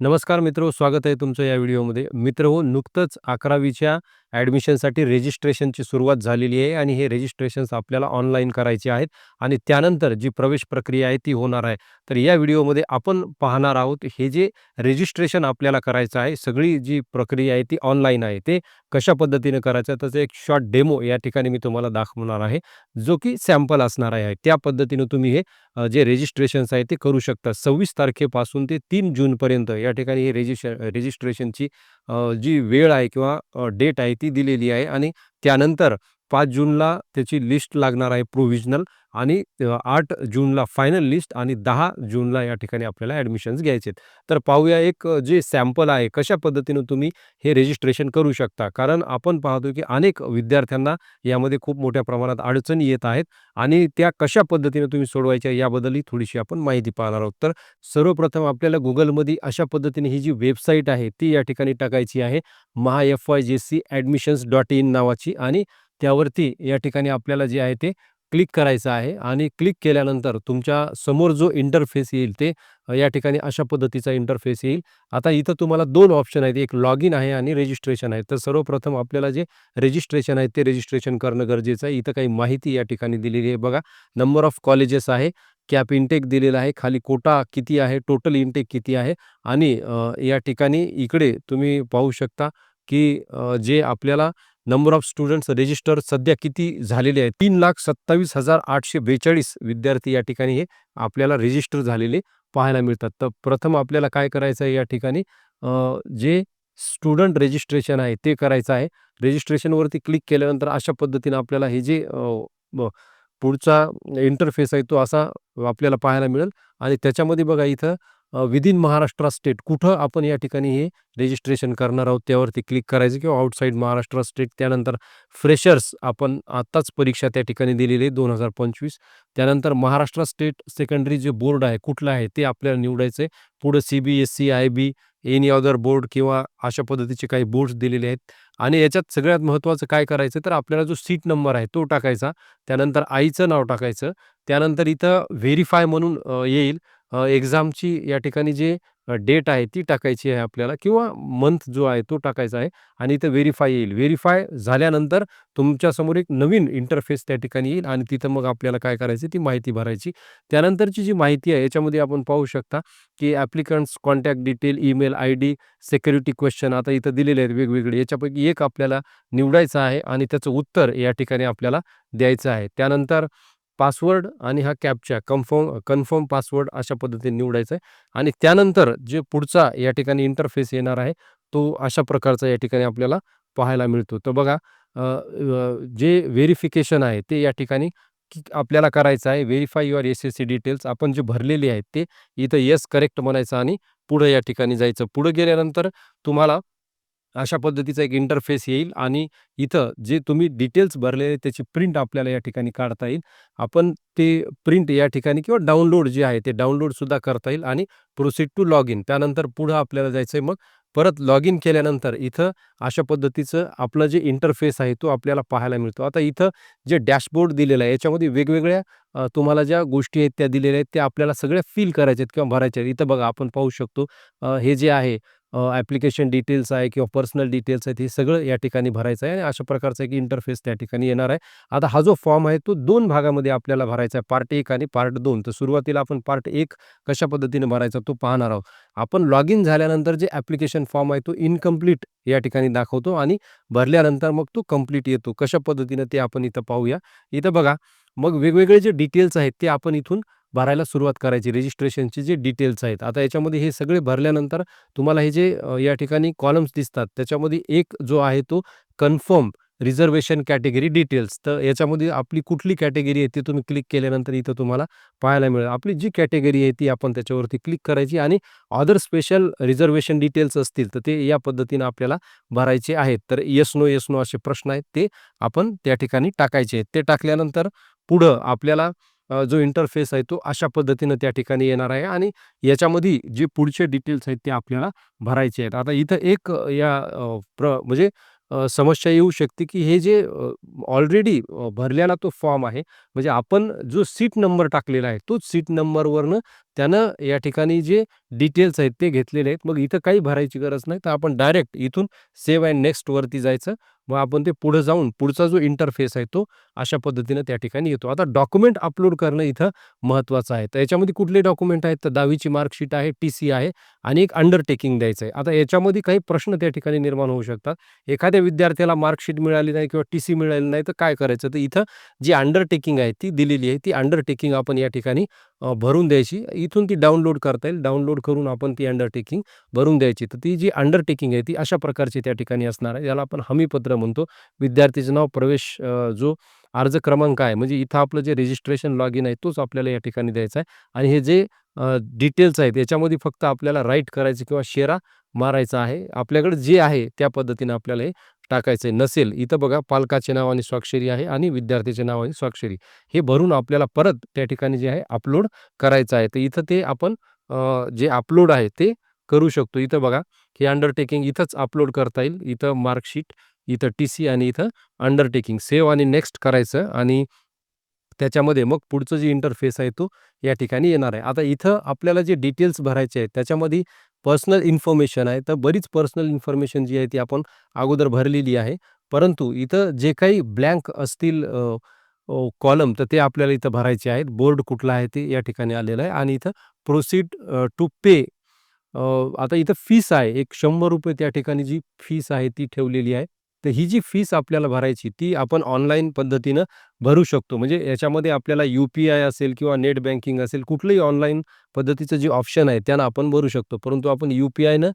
नमस्कार मित्र स्वागत आहे तुमचं या व्हिडिओमध्ये. मित्र हो नुकतंच अकरावीच्या ॲडमिशनसाठी रजिस्ट्रेशनची सुरुवात झालेली आहे आणि हे रजिस्ट्रेशन्स आपल्याला ऑनलाईन करायचे आहेत आणि त्यानंतर जी प्रवेश प्रक्रिया आहे ती होणार आहे. तर या व्हिडिओमध्ये आपण पाहणार आहोत हे जे रजिस्ट्रेशन आपल्याला करायचं आहे सगळी जी प्रक्रिया आहे ती ऑनलाईन आहे. ते कशा पद्धतीने करायचं त्याचं एक शॉर्ट डेमो या ठिकाणी मी तुम्हाला दाखवणार आहे. जो की सॅम्पल असणार आहे. त्या पद्धतीनं तुम्ही हे जे रजिस्ट्रेशन्स आहे ते करू शकता. सव्वीस तारखेपासून ते तीन जूनपर्यंत या ठिकाणी हे रेजिश रजिस्ट्रेशनची जी वेळ आहे किंवा डेट आहे ती दिलेली आहे आणि त्यानंतर पाच जूनला त्याची लिस्ट लागणार आहे प्रोव्हिजनल आणि आठ जूनला फायनल लिस्ट आणि दहा जूनला या ठिकाणी आपल्याला ॲडमिशन्स घ्यायचे आहेत. तर पाहूया एक जे सॅम्पल आहे कशा पद्धतीनं तुम्ही हे रजिस्ट्रेशन करू शकता? कारण आपण पाहतो की अनेक विद्यार्थ्यांना यामध्ये खूप मोठ्या प्रमाणात अडचणी येत आहेत आणि त्या कशा पद्धतीने तुम्ही सोडवायच्या याबद्दलही थोडीशी आपण माहिती पाहणार आहोत. तर सर्वप्रथम आपल्याला गुगलमध्ये अशा पद्धतीने ही जी वेबसाईट आहे ती या ठिकाणी टाकायची आहे. Maha F Y J C admissions dot in नावाची आणि त्यावरती या ठिकाणी आपल्याला जे आहे ते क्लिक करायचं आहे आणि क्लिक केल्यानंतर तुमच्यासमोर जो इंटरफेस येईल ते या ठिकाणी अशा पद्धतीचा इंटरफेस येईल. आता इथं तुम्हाला दोन ऑप्शन आहेत. एक लॉग इन आहे आणि रजिस्ट्रेशन आहे. तर सर्वप्रथम आपल्याला जे रजिस्ट्रेशन आहे ते रजिस्ट्रेशन करणं गरजेचं आहे. इथं काही माहिती या ठिकाणी दिलेली आहे. बघा नंबर ऑफ कॉलेजेस आहे. कॅप इनटेक दिलेला आहे. खाली कोटा किती आहे? टोटल इनटेक किती आहे? आणि या ठिकाणी इकडे तुम्ही पाहू शकता की जे आपल्याला नंबर ऑफ स्टुडंट्स रजिस्टर सध्या किती झालेले आहेत? तीन लाख सत्तावीस हजार आठशे बेचाळीस विद्यार्थी या ठिकाणी हे आपल्याला रजिस्टर झालेले पाहायला मिळतात. तर प्रथम आपल्याला काय करायचं आहे या ठिकाणी? जे स्टुडंट रजिस्ट्रेशन आहे ते करायचं आहे. रजिस्ट्रेशनवरती क्लिक केल्यानंतर अशा पद्धतीनं आपल्याला हे जे पुढचा इंटरफेस आहे तो असा आपल्याला पाहायला मिळेल. आणि त्याच्यामध्ये बघा इथं विदिन महाराष्ट्र स्टेट कुठं आपण या ठिकाणी हे रजिस्ट्रेशन करणार आहोत त्यावरती क्लिक करायचं किंवा आउटसाईड महाराष्ट्र स्टेट त्यानंतर फ्रेशर्स आपण आत्ताच परीक्षा त्या ठिकाणी दिलेली आहे दोन हजार पंचवीस. त्यानंतर महाराष्ट्र स्टेट सेकंडरी जे बोर्ड आहे कुठलं आहे ते आपल्याला निवडायचं आहे पुढं C B S C I B any other board किंवा अशा पद्धतीचे काही बोर्ड्स दिलेले आहेत. आणि याच्यात सगळ्यात महत्त्वाचं काय करायचं तर आपल्याला जो सीट नंबर आहे तो टाकायचा. त्यानंतर आईचं नाव टाकायचं. त्यानंतर इथं व्हेरीफाय म्हणून येईल. अ, एक्झामची या ठिकाणी जे डेट आहे ती टाकायची आहे आपल्याला किंवा मंथ जो आहे तो टाकायचा आहे आणि इथं व्हेरीफाय येईल. व्हेरीफाय झाल्यानंतर तुमच्यासमोर एक नवीन इंटरफेस त्या ठिकाणी येईल आणि तिथं मग आपल्याला काय करायची ती माहिती भरायची. त्यानंतरची जी माहिती आहे याच्यामध्ये आपण पाहू शकता की applicants contact detail email I D security question आता इथं दिलेले आहेत वेगवेगळे. याच्यापैकी एक आपल्याला निवडायचं आहे आणि त्याचं उत्तर या ठिकाणी आपल्याला द्यायचं आहे. त्यानंतर पासवर्ड आणि हा कॅपच्या कन्फर्म कन्फर्म पासवर्ड अशा पद्धतीने निवडायचा आहे आणि त्यानंतर जे पुढचा या ठिकाणी इंटरफेस येणार आहे तो अशा प्रकारचा या ठिकाणी आपल्याला पाहायला मिळतो. तर बघा जे व्हेरिफिकेशन आहे ते या ठिकाणी आपल्याला करायचं आहे verify your S S C details आपण जे भरलेले आहेत ते इथं येस करेक्ट म्हणायचं आणि पुढं या ठिकाणी जायचं. पुढं गेल्यानंतर तुम्हाला अशा पद्धतीचा एक इंटरफेस येईल आणि इथं जे तुम्ही डिटेल्स भरलेले त्याची प्रिंट आपल्याला या ठिकाणी काढता येईल. आपण ते प्रिंट या ठिकाणी किंवा डाउनलोड जे आहे ते डाउनलोडसुद्धा करता येईल आणि प्रोसीड टू लॉग इन त्यानंतर पुढं आपल्याला जायचं आहे मग परत लॉग इन केल्यानंतर इथं अशा पद्धतीचं आपलं जे इंटरफेस आहे तो आपल्याला पाहायला मिळतो. आता इथं जे डॅशबोर्ड दिलेलं आहे याच्यामध्ये वेगवेगळ्या तुम्हाला ज्या गोष्टी आहेत त्या दिलेल्या आहेत त्या आपल्याला सगळ्या फील करायच्या आहेत किंवा भरायच्या आहेत. इथं बघा आपण पाहू शकतो हे जे आहे ॲप्लिकेशन डिटेल्स आहे किंवा पर्सनल डिटेल्स आहेत हे सगळं या ठिकाणी भरायचं आहे आणि अशा प्रकारचा एक इंटरफेस त्या ठिकाणी येणार आहे. आता हा जो फॉर्म आहे तो दोन भागामध्ये आपल्याला भरायचा आहे पार्ट एक आणि पार्ट दोन. तर सुरुवातीला आपण पार्ट एक कशा पद्धतीने भरायचा तो पाहणार आहोत. आपण लॉग इन झाल्यानंतर जे ॲप्लिकेशन फॉर्म आहे तो इनकम्प्लीट या ठिकाणी दाखवतो आणि भरल्यानंतर मग तो कंप्लीट येतो. कशा पद्धतीनं ते आपण इथं पाहूया. इथं बघा मग वेगवेगळे जे डिटेल्स आहेत ते आपण इथून भरायला सुरुवात करायची. रजिस्ट्रेशनचे जे डिटेल्स आहेत. आता याच्यामध्ये हे सगळे भरल्यानंतर तुम्हाला हे जे या ठिकाणी कॉलम्स दिसतात त्याच्यामध्ये एक जो आहे तो कन्फर्म रिझर्वेशन कॅटेगरी डिटेल्स तर याच्यामध्ये आपली कुठली कॅटेगरी आहे ती तुम्ही क्लिक केल्यानंतर इथं तुम्हाला पाहायला मिळेल. आपली जी कॅटेगरी आहे ती आपण त्याच्यावरती क्लिक करायची आणि अदर स्पेशल रिझर्वेशन डिटेल्स असतील तर ते या पद्धतीनं आपल्याला भरायचे आहेत. तर येस नो येस नो असे प्रश्न आहेत ते आपण त्या ठिकाणी टाकायचे आहेत. ते टाकल्यानंतर पुढं आपल्याला जो इंटरफेस आहे तो अशा पद्धतीनं त्या ठिकाणी येणार आहे आणि याच्यामध्ये जे पुढचे डिटेल्स आहेत ते आपल्याला भरायचे आहेत. आता इथं एक या प्र म्हणजे समस्या येऊ शकते की हे जे ऑलरेडी भरलेला तो फॉर्म आहे म्हणजे आपण जो सीट नंबर टाकलेला आहे तोच सीट नंबरवरनं त्यानं या ठिकाणी जे डिटेल्स आहेत ते घेतलेले आहेत. मग इथं काही भरायची गरज नाही. तर आपण डायरेक्ट इथून सेव्ह अँड नेक्स्टवरती जायचं. मग आपण ते पुढे जाऊन पुढचा जो इंटरफेस आहे तो अशा पद्धतीनं त्या ठिकाणी येतो. आता डॉक्युमेंट अपलोड करणं इथं महत्त्वाचं आहे. तर याच्यामध्ये कुठले डॉक्युमेंट आहेत? तर 10वीची मार्कशीट आहे, टी-सी आहे आणि एक अंडरटेकिंग द्यायचं आहे. आता याच्यामध्ये काही प्रश्न त्या ठिकाणी निर्माण होऊ शकतात. एखाद्या विद्यार्थ्याला मार्कशीट मिळाली नाही किंवा टी-सी मिळाली नाही तर काय करायचं? तर इथं जी अंडरटेकिंग आहे ती दिलेली आहे. ती अंडरटेकिंग आपण या ठिकाणी अ, भरून द्यायची. इथून ती डाउनलोड करता येईल. डाउनलोड करून आपण ती अंडरटेकिंग भरून द्यायची. तर ती जी अंडरटेकिंग आहे ती अशा प्रकारची त्या ठिकाणी असणार आहे. याला आपण हमीपत्र म्हणतो. विद्यार्थीचं नाव, प्रवेश अ, जो अर्ज क्रमांक आहे म्हणजे इथं आपलं जे रजिस्ट्रेशन लॉगिन आहे तोच आपल्याला या ठिकाणी द्यायचा आहे आणि हे जे अ, डिटेल्स आहेत याच्यामध्ये फक्त आपल्याला राईट करायचं किंवा शेरा मारायचा आहे. आपल्याकडे जे आहे त्या पद्धतीनं आपल्याला हे टाकायचं आहे. नसेल इथं बघा पालकाचे नाव आणि स्वाक्षरी आहे आणि विद्यार्थ्याचे नाव आणि स्वाक्षरी. हे भरून आपल्याला परत त्या ठिकाणी जे आहे अपलोड करायचं आहे. तर इथं ते आपण जे अपलोड आहे ते करू शकतो. इथं बघा हे अंडरटेकिंग इथंच अपलोड करता येईल. इथं मार्कशीट, इथं टी-सी आणि इथं अंडरटेकिंग सेव्ह आणि नेक्स्ट करायचं आणि त्याच्यामध्ये मग पुढचं जे इंटरफेस आहे तो या ठिकाणी येणार आहे. आता इथं आपल्याला जे डिटेल्स भरायचे आहेत त्याच्यामध्ये पर्सनल इन्फॉर्मेशन आहे. तर बरीच पर्सनल इन्फॉर्मेशन जी आहे ती आपण अगोदर भरलेली आहे. परंतु इथं जे काही ब्लँक असतील कॉलम तर ते आपल्याला इथं भरायचे आहेत. बोर्ड कुठला आहे ते या ठिकाणी आलेलं आहे आणि इथं प्रोसीड टू पे आता इथं फीस आहे. एक ₹100 त्या ठिकाणी जी फीस आहे ती ठेवलेली आहे. तर ही जी फीस आपल्याला भरायची ती आपण ऑनलाईन पद्धतीनं भरू शकतो. म्हणजे याच्यामध्ये आपल्याला यू-पी-आय असेल किंवा नेट बँकिंग असेल कुठलंही ऑनलाईन पद्धतीचं जे ऑप्शन आहे त्यानं आपण भरू शकतो. परंतु आपण यू-पी-आयनं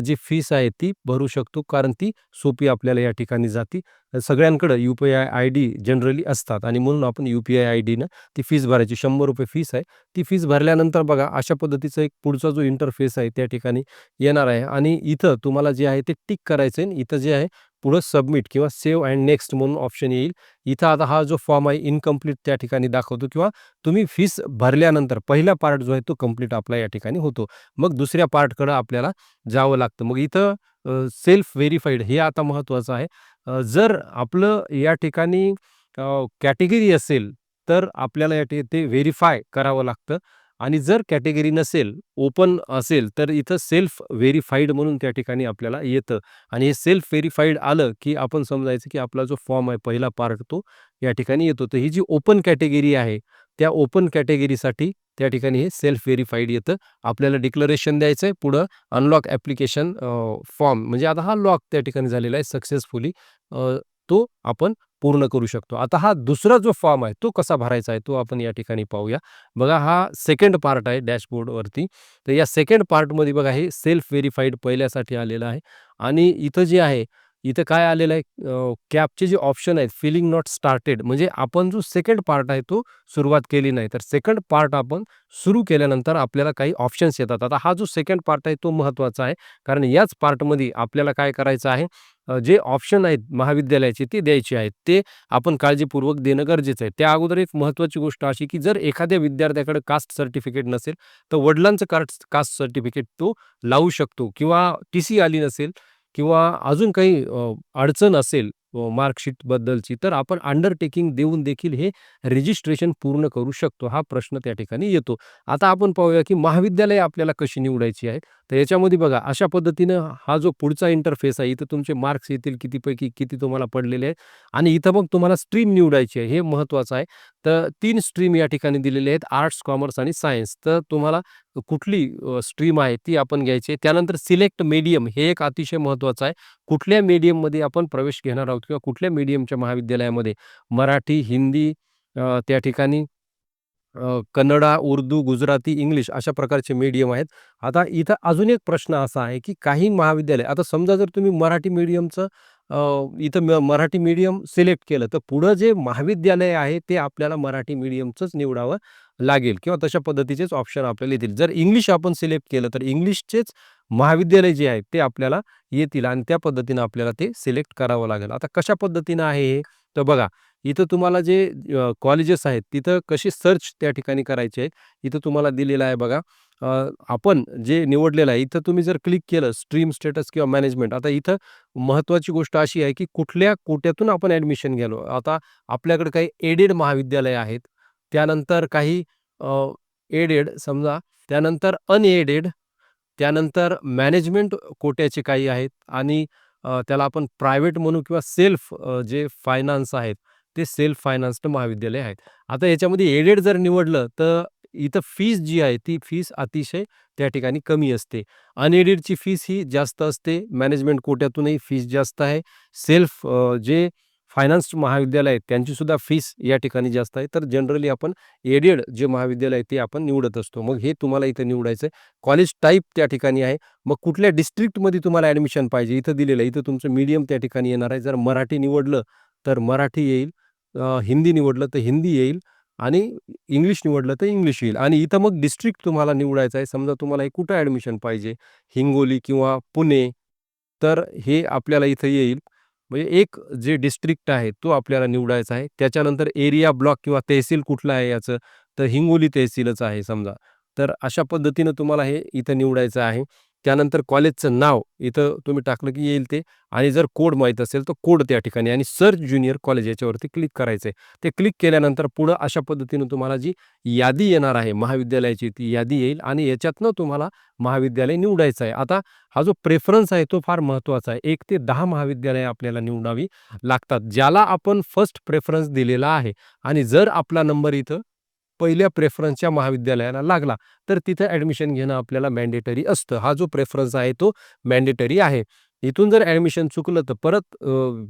जी फीस आहे ती भरू शकतो कारण ती सोपी आपल्याला या ठिकाणी जाती सगळ्यांकडं यू-पी-आय आय डी जनरली असतात आणि म्हणून आपण यू-पी-आय आय डीनं ती फीस भरायची. ₹100 फीस आहे. ती फीस भरल्यानंतर बघा अशा पद्धतीचा एक पुढचा जो इंटरफेस आहे त्या ठिकाणी येणार आहे आणि इथं तुम्हाला जे आहे ते टिक करायचं आहे. इथं जे आहे पुढं सबमिट किंवा सेव्ह अँड नेक्स्ट म्हणून ऑप्शन येईल. इथं आता हा जो फॉर्म आहे इनकम्प्लीट त्या ठिकाणी दाखवतो किंवा तुम्ही फीस भरल्यानंतर पहिला पार्ट जो आहे तो कंप्लीट आपला या ठिकाणी होतो. मग दुसऱ्या पार्टकडं आपल्याला जावं लागतं. मग इथं सेल्फ व्हेरीफाईड हे आता महत्त्वाचं आहे. जर आपलं या ठिकाणी कॅटेगरी असेल तर आपल्याला या ते व्हेरीफाय करावं लागतं आणि जर कॅटेगरी नसेल, ओपन असेल तर इथं सेल्फ व्हेरीफाईड म्हणून त्या ठिकाणी आपल्याला येतं आणि हे सेल्फ व्हेरीफाईड आलं की आपण समजायचं की आपला जो फॉर्म आहे पहिला पार्ट तो या ठिकाणी येतो. तर ही जी ओपन कॅटेगरी आहे त्या ओपन कॅटेगरीसाठी त्या ठिकाणी हे सेल्फ व्हेरीफाईड येतं. आपल्याला डिक्लरेशन द्यायचं आहे. पुढं अनलॉक ॲप्लिकेशन फॉर्म म्हणजे आता हा लॉक त्या ठिकाणी झालेला आहे सक्सेसफुली. तो आपण पूर्ण करू शकतो. आता हा दुसरा जो फॉर्म आहे तो कसा भरायचा आहे तो आपण या ठिकाणी पाहूया. बघा हा सेकंड पार्ट आहे डॅशबोर्डवरती. तर या सेकंड पार्टमध्ये बघा हे सेल्फ व्हेरिफाईड पहिल्यासाठी आलेलं आहे आणि इथं जे आहे इथं काय आलेलं आहे कॅपचे जे ऑप्शन आहेत फिलिंग नॉट स्टार्टेड म्हणजे आपण जो सेकंड पार्ट आहे तो सुरुवात केली नाही. तर सेकंड पार्ट आपण सुरू केल्यानंतर आपल्याला काही ऑप्शन्स येतात. आता हा जो सेकंड पार्ट आहे तो महत्त्वाचा आहे. कारण याच पार्टमध्ये आपल्याला काय करायचं आहे जे ऑप्शन आहेत महाविद्यालयाचे ते द्यायचे आहेत. ते आपण काळजीपूर्वक देणं गरजेचं आहे. त्या अगोदर एक महत्त्वाची गोष्ट अशी की जर एखाद्या विद्यार्थ्याकडे कास्ट सर्टिफिकेट नसेल तर वडिलांचं कास्ट कास्ट सर्टिफिकेट तो लावू शकतो किंवा टी-सी आली नसेल किंवा अजून काही अडचण असेल मार्कशीटबद्दलची तर आपण अंडरटेकिंग देऊन देखील हे रजिस्ट्रेशन पूर्ण करू शकतो. हा प्रश्न त्या ठिकाणी येतो. आता आपण पाहूया की महाविद्यालय आपल्याला कशी निवडायची आहे तर याच्यामध्ये बघा अशा पद्धतीनं हा जो पुढचा इंटरफेस आहे इथं तुमचे मार्क्स येतील कितीपैकी किती तुम्हाला पडलेले आहेत आणि इथं मग तुम्हाला स्ट्रीम निवडायची आहे. हे महत्त्वाचं आहे. तर तीन स्ट्रीम या ठिकाणी दिलेले आहेत आर्ट्स, कॉमर्स आणि सायन्स. तर तुम्हाला कुठली स्ट्रीम आहे ती आपण घ्यायची आहे. त्यानंतर सिलेक्ट मीडियम हे एक अतिशय महत्त्वाचं आहे. कुठल्या मीडियममध्ये आपण प्रवेश घेणार आहोत किंवा कुठल्या मीडियमच्या महाविद्यालयामध्ये मराठी, हिंदी त्या ठिकाणी कन्नडा, उर्दू, गुजराती, इंग्लिश अशा प्रकारचे मीडियम आहेत. आता इथं अजून एक प्रश्न असा आहे की काही महाविद्यालय आता समजा जर तुम्ही मराठी मीडियमचं इथं म मराठी मीडियम सिलेक्ट केलं तर पुढं जे महाविद्यालय आहे ते आपल्याला मराठी मीडियमचंच निवडावं लागेल किंवा तशा पद्धतीचेच ऑप्शन आपल्याला येतील. जर इंग्लिश आपण सिलेक्ट केलं तर इंग्लिशचेच महाविद्यालय जे आहेत ते आपल्याला येतील आणि त्या पद्धतीनं आपल्याला ते सिलेक्ट करावं लागेल. आता कशा पद्धतीनं आहे हे? तर बघा इथं तुम्हाला जे कॉलेजेस आहेत तिथं कशी सर्च त्या ठिकाणी करायची आहे. इथं तुम्हाला दिलेलं आहे बघा. आपण जे निवडलेलं आहे इथं तुम्ही जर क्लिक केलं स्ट्रीम स्टेटस किंवा मॅनेजमेंट आता इथं महत्त्वाची गोष्ट अशी आहे की कुठल्या कोट्यातून आपण ॲडमिशन घ्यालो. आता आपल्याकडे काही एडेड महाविद्यालय आहेत. त्यानंतर काही एडेड समजा त्यानंतर अनएडेड त्यानंतर मॅनेजमेंट कोट्याचे काही आहेत आणि त्याला आपण प्रायव्हेट म्हणू किंवा सेल्फ जे फायनान्स आहेत ते सेल्फ फायनान्स्ड महाविद्यालय आहेत. आता याच्यामध्ये एडेड जर निवडलं तर इथं फीस जी आहे ती फीस अतिशय त्या ठिकाणी कमी असते. अनएडेडची फीस ही जास्त असते मॅनेजमेंट कोट्यातूनही फीस जास्त आहे. सेल्फ जे फायनान्स महाविद्यालय आहेत त्यांची सुद्धा फीस या ठिकाणी जास्त आहे. तर जनरली आपण एडेड जे महाविद्यालय आहे ते आपण निवडत असतो. मग हे तुम्हाला इथं निवडायचं आहे कॉलेज टाईप त्या ठिकाणी आहे. मग कुठल्या डिस्ट्रिक्टमध्ये तुम्हाला ॲडमिशन पाहिजे? इथं दिलेलं आहे. इथं तुमचं मीडियम त्या ठिकाणी येणार आहे. जर मराठी निवडलं तर मराठी येईल. हिंदी निवडलं तर हिंदी येईल. आणि इंग्लिश निवडलं तर इंग्लिश येईल. आणि इथं मग डिस्ट्रिक्ट तुम्हाला निवडायचं आहे. समजा तुम्हाला हे कुठं ॲडमिशन पाहिजे? हिंगोली किंवा पुणे. तर हे आपल्याला इथं येईल. म्हणजे एक जे डिस्ट्रिक्ट आहे तो आपल्याला निवडायचा आहे. त्याच्यानंतर एरिया ब्लॉक किंवा तहसील कुठलं आहे याचं तर हिंगोली तहसीलच आहे समजा. तर अशा पद्धतीनं तुम्हाला हे इथं निवडायचं आहे. त्यानंतर कॉलेजचं नाव इथं तुम्ही टाकलं की येईल ते. आणि जर कोड माहीत असेल तर कोड त्या ठिकाणी आणि सर्च ज्युनियर कॉलेज याच्यावरती क्लिक करायचं आहे ते क्लिक केल्यानंतर पुढं अशा पद्धतीनं तुम्हाला जी यादी येणार आहे महाविद्यालयाची ती यादी येईल आणि याच्यातनं तुम्हाला महाविद्यालय निवडायचं आहे. आता हा जो प्रेफरन्स आहे तो फार महत्त्वाचा आहे. एक ते दहा महाविद्यालय आपल्याला निवडावी लागतात ज्याला आपण फर्स्ट प्रेफरन्स दिलेला आहे. आणि जर आपला नंबर इथं पहिल्या प्रेफरन्सच्या महाविद्यालयाला लागला. तर तिथं ॲडमिशन घेणं आपल्याला मॅन्डेटरी असतं. हा जो प्रेफरन्स आहे तो मॅन्डेटरी आहे. इथून जर ॲडमिशन चुकलं तर परत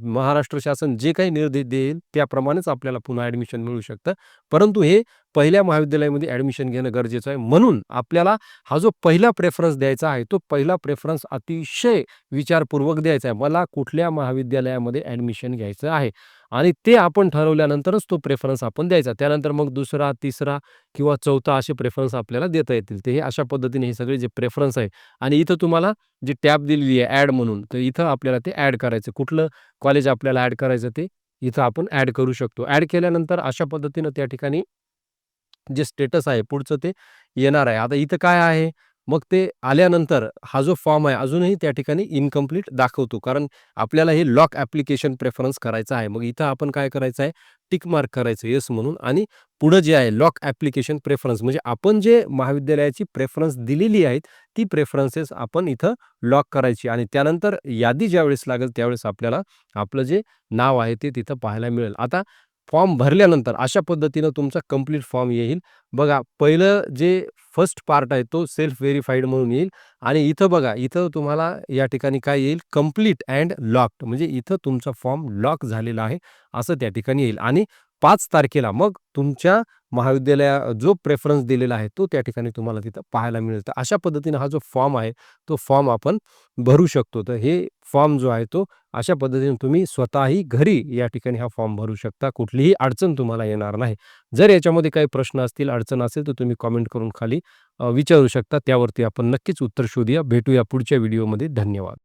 महाराष्ट्र शासन जे काही निर्देश देईल त्याप्रमाणेच आपल्याला पुन्हा ॲडमिशन मिळू शकतं. परंतु हे पहिल्या महाविद्यालयामध्ये ॲडमिशन घेणं गरजेचं आहे. म्हणून आपल्याला हा जो पहिला प्रेफरन्स द्यायचा आहे तो पहिला प्रेफरन्स अतिशय विचारपूर्वक द्यायचा आहे. मला कुठल्या महाविद्यालयामध्ये ॲडमिशन घ्यायचं आहे? आणि ते आपण ठरवल्यानंतरच तो प्रेफरन्स आपण द्यायचा. त्यानंतर मग दुसरा तिसरा किंवा चौथा असे प्रेफरन्स आपल्याला देता येतील. ते हे अशा पद्धतीने हे सगळे जे प्रेफरन्स आहे आणि इथं तुम्हाला जी टॅब दिलेली आहे ॲड म्हणून तर इथं आपल्याला ते ॲड करायचं. कुठलं कॉलेज आपल्याला ॲड करायचं ते इथं आपण ॲड करू शकतो. ॲड केल्यानंतर अशा पद्धतीनं त्या ठिकाणी जे स्टेटस आहे पुढचं ते येणार आहे. आता इथं काय आहे? मग ते आल्यानंतर हा जो फॉर्म आहे अजूनही त्या ठिकाणी इनकम्प्लीट दाखवतो. कारण आपल्याला हे लॉक ॲप्लिकेशन प्रेफरन्स करायचं आहे. मग इथं आपण काय करायचं आहे? टिक मार्क करायचं येस म्हणून. आणि पुढं जे आहे लॉक ॲप्लिकेशन प्रेफरन्स म्हणजे आपण जे महाविद्यालयाची प्रेफरन्स दिलेली आहेत ती प्रेफरन्सेस आपण इथं लॉक करायची. आणि त्यानंतर यादी ज्यावेळेस लागेल त्यावेळेस आपल्याला आपलं जे नाव आहे ते तिथं पाहायला मिळेल. आता फॉर्म भरल्यानंतर अशा पद्धतीनं तुमचा कंप्लीट फॉर्म येईल. बघा पहिलं जे फर्स्ट पार्ट आहे तो सेल्फ व्हेरीफाईड म्हणून येईल. आणि इथं बघा इथं तुम्हाला या ठिकाणी काय येईल? Complete and locked. म्हणजे इथं तुमचा फॉर्म लॉक झालेला आहे असं त्या ठिकाणी येईल. आणि पाच तारखेला मग तुमच्या महाविद्यालया जो प्रेफरन्स दिलेला आहे तो त्या ठिकाणी तुम्हाला तिथं पाहायला मिळेल. तर अशा पद्धतीनं हा जो फॉर्म आहे तो फॉर्म आपण भरू शकतो. तर हे फॉर्म जो आहे तो अशा पद्धतीने तुम्ही स्वतःही घरी या ठिकाणी हा फॉर्म भरू शकता. कुठलीही अडचण तुम्हाला येणार नाही. जर याच्यामध्ये काही प्रश्न असतील अडचण असेल तर तुम्ही कॉमेंट करून खाली विचारू शकता. त्यावरती आपण नक्कीच उत्तर शोधूया. भेटूया पुढच्या व्हिडिओमध्ये धन्यवाद.